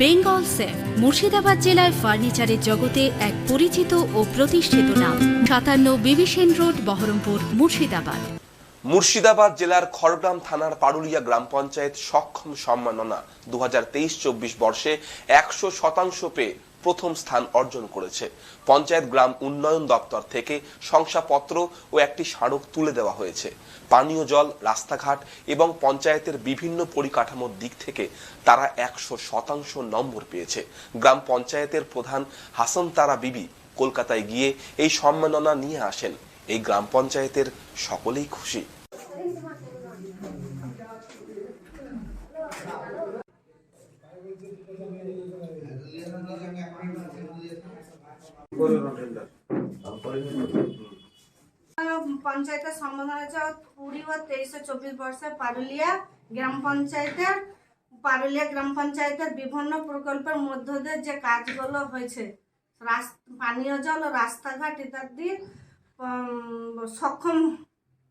Bengal safe, Murshidabad জেলায় ফার্নিচারের জগতে এক পরিচিত ও প্রতিষ্ঠিত নাম। সাতান্ন বিবিসেন রোড, বহরমপুর, মুর্শিদাবাদ। মুর্শিদাবাদ জেলার খড়গ্রাম থানার পারুলিয়া গ্রাম পঞ্চায়েত সক্ষম সম্মাননা দু হাজার তেইশ চব্বিশ বর্ষে একশো শতাংশ পেয়ে প্রথম স্থান অর্জন করেছে। পঞ্চায়েত গ্রাম উন্নয়ন দপ্তর থেকে শংসাপত্র ও একটি স্মারক তুলে দেওয়া হয়েছে। পানীয় জল, রাস্তাঘাট এবং পঞ্চায়েতের বিভিন্ন পরিকাঠামোর দিক থেকে তারা একশো শতাংশ নম্বর পেয়েছে। গ্রাম পঞ্চায়েতের প্রধান হাসান তারা বিবি কলকাতায় গিয়ে এই সম্মাননা নিয়ে আসেন। এই গ্রাম পঞ্চায়েতের সকলেই খুশি। পঞ্চায়েতের সম্বোধন হচ্ছে কুড়ি ও তেইশে চব্বিশ বর্ষে পারুলিয়া গ্রাম পঞ্চায়েতের, পারুলিয়া গ্রাম পঞ্চায়েতের বিভিন্ন প্রকল্পের মধ্য দিয়ে যে কাজগুলো হয়েছে পানীয় জল ও রাস্তাঘাট ইত্যাদি সক্ষম,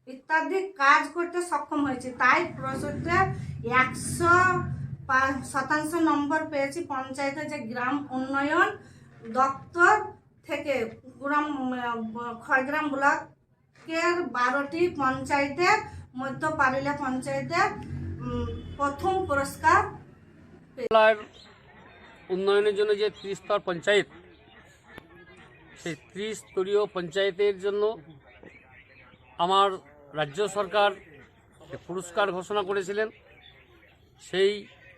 ইত্যাদি কাজ করতে সক্ষম হয়েছে। তাই প্রসূতে একশো শতাংশ নম্বর পেয়েছি পঞ্চায়েতের যে গ্রাম উন্নয়ন দপ্তর থেকে গ্রাম আহ, খড়গ্রাম ব্লকের বারোটি পঞ্চায়েতের মধ্য পারুলিয়া পঞ্চায়েতের প্রথম পুরস্কার উন্নয়নের জন্য যে ত্রিস্তর পঞ্চায়েত সেই ত্রিস্তরীয় পঞ্চায়েতের জন্য আমার রাজ্য সরকার পুরস্কার ঘোষণা করেছিলেন সেই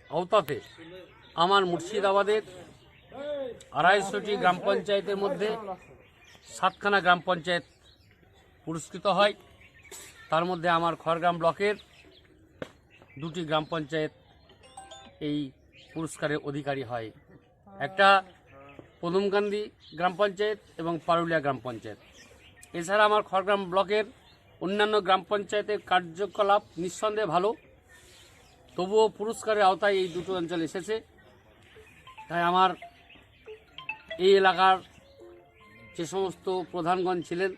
আওতাতে আমার মুর্শিদাবাদের আড়াইশোটি গ্রাম পঞ্চায়েতের মধ্যে সাতখানা গ্রাম পঞ্চায়েত পুরস্কৃত হয়। তার মধ্যে আমার খড়গ্রাম ব্লকের দুটি গ্রাম পঞ্চায়েত এই পুরস্কারের অধিকারী হয়। একটা পদমকান্দি গ্রাম পঞ্চায়েত এবং পারুলিয়া গ্রাম পঞ্চায়েত। এছাড়া আমার খড়গ্রাম ব্লকের অন্যান্য গ্রাম পঞ্চায়েতের কার্যকলাপ নিঃসন্দেহে ভালো। তবুও পুরস্কারের আওতায় এই দুটো অঞ্চল এসেছে। তাই আমার এই এলাকার যে সমস্ত প্রধানগণ ছিলেন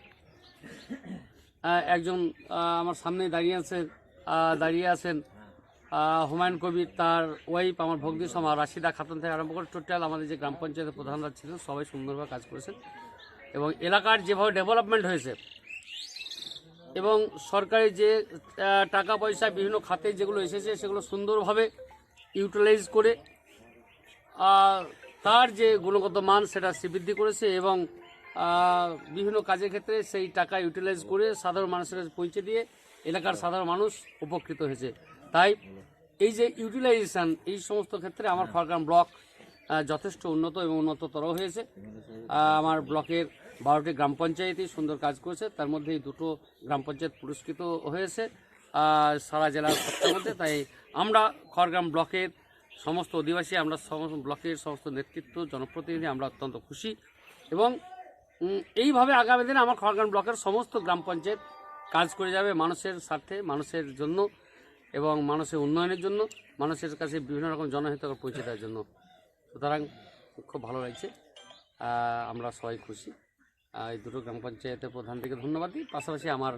একজন আমার সামনে দাঁড়িয়ে আছেন দাঁড়িয়ে আছেন হুমায়ুন কবির, তার ওয়াইফ, আমার ভগ্নি সমা, রাশিদা খাতুন থেকে আরম্ভ করে টোটাল আমাদের যে গ্রাম পঞ্চায়েতের প্রধানরা ছিলেন, সবাই সুন্দরভাবে কাজ করেছেন। এবং এলাকার যেভাবে ডেভেলপমেন্ট হয়েছে এবং সরকারি যে টাকা পয়সা, বিভিন্ন খাতে যেগুলো এসেছে, সেগুলো সুন্দরভাবে ইউটিলাইজ করে তার যে গুণগত মান, সেটা বৃদ্ধি করেছে এবং বিভিন্ন কাজের ক্ষেত্রে সেই টাকা ইউটিলাইজ করে সাধারণ মানুষের কাছে পৌঁছে দিয়ে এলাকার সাধারণ মানুষ উপকৃত হয়েছে। তাই এই যে ইউটিলাইজেশন, এই সমস্ত ক্ষেত্রে আমার খড়গ্রাম ব্লক যথেষ্ট উন্নত এবং উন্নততর হয়েছে। আমার ব্লকের বারোটি গ্রাম পঞ্চায়েতই সুন্দর কাজ করেছে। তার মধ্যে এই দুটো গ্রাম পঞ্চায়েত পুরস্কৃত হয়েছে সারা জেলার মধ্যে। তাই আমরা খড়গ্রাম ব্লকের সমস্ত অধিবাসী, আমরা সমস্ত ব্লকের সমস্ত নেতৃত্ব, জনপ্রতিনিধি, আমরা অত্যন্ত খুশি। এবং এইভাবে আগামী দিনে আমার খড়গ্রাম ব্লকের সমস্ত গ্রাম পঞ্চায়েত কাজ করে যাবে মানুষের স্বার্থে, মানুষের জন্য এবং মানুষের উন্নয়নের জন্য, মানুষের কাছে বিভিন্ন রকম জনহিতকর পৌঁছে দেওয়ার জন্য। সুতরাং, খুব ভালো লাগছে। আমরা সবাই খুশি। এই দুটো গ্রাম পঞ্চায়েতের প্রধান থেকে ধন্যবাদ দিই। পাশাপাশি আমার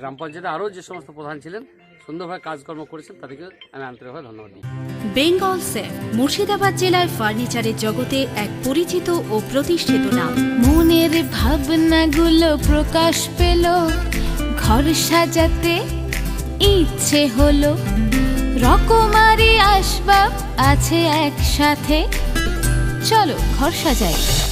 গ্রাম পঞ্চায়েতে আরও যে সমস্ত প্রধান ছিলেন, সুন্দরভাবে কাজকর্ম করেছেন, তাদেরকে আমি আন্তরিকভাবে ধন্যবাদ দিই। বেঙ্গল সেফ, মুর্শিদাবাদ জেলায় ফার্নিচারের জগতে এক পরিচিত ও প্রতিষ্ঠিত নাম। মনের ভাবনাগুলো প্রকাশ পেল, ঘর সাজাতে ইচ্ছে হলো। রকমারি আসবাব আছে একসাথে। চলো ঘর সাজাই।